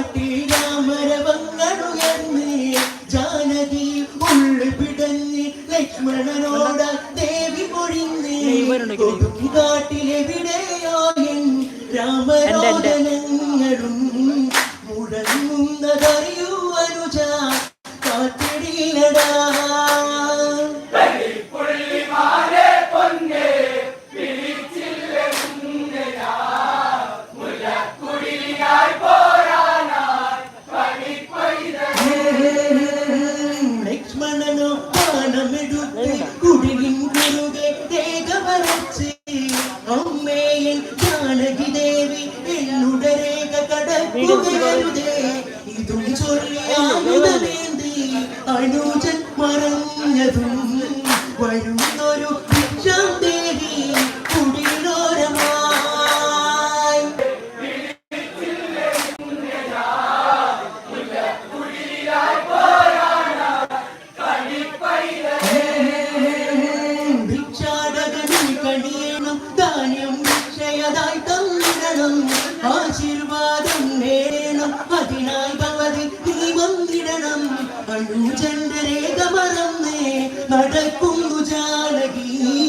കാട്ടിൽ രാമരവങ്ങളുയർന്ന് ജാനകി ഉള്ളു പിടഞ്ഞ് ലക്ഷ്മണനോട് ദേവി പൊഴിഞ്ഞ് കൊടുക്കി കാട്ടിലെവിടെയായും കുടിലിൻ കുറുകെ രേഖ വരച്ച് ജാനകി ദേവി എന്നുടെ രേഖ കടക്കുകയരുതേ. ഇതും ചൊല്ലിയായുധമേന്തി അനുജൻ മറഞ്ഞതും ധാന്യം ഭിക്ഷയതായി തന്നിടണം ആശീർവാദം നേടണം അതിനായി ഭഗവതി നീ വന്നിടണം അണുചന്ദ്രരേഖ രേഖ മറന്നേ നടക്കുന്നു ജാനകി.